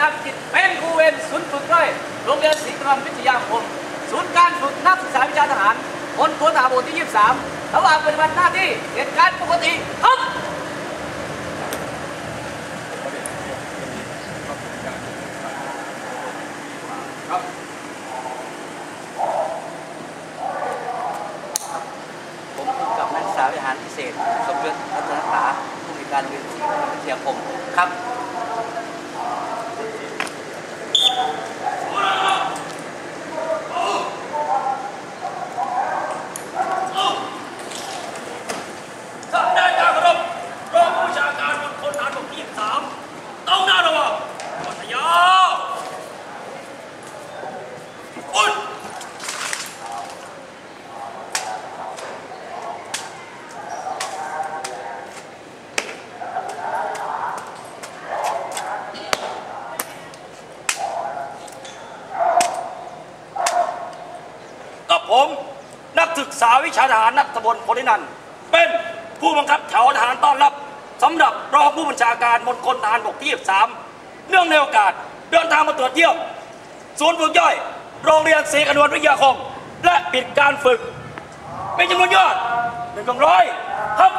นาวิจเป็นครูเวรศูนย์ฝึกด้วยโรงเรียนศรีกรมวิทยาคม ศูนย์การฝึกนักศึกษาวิชาทหารพนพลทหาบกที่ 23 ระหว่างปฏิบัติหน้าที่เหตุการณ์ปกติครับผมผู้กับนักศึกษาวิหารพิเศษ สมยศรัตนตาผู้มีการเรียนศรีกรมวิทยาคมครับ นักศึกษาวิชาทหารนัทพลโพลินันเป็นผู้บังคับแถวทหารต้อนรับสำหรับรองผู้บัญชาการมณฑลทหารบกที่23เนื่องในโอกาสเดินทางมาตรวจเยี่ยมศูนย์ฝึกย่อย โรงเรียนศรีกนวลวิทยาคม และปิดการฝึก เป็นจำนวนยอดหนึ่งกองร้อยครับ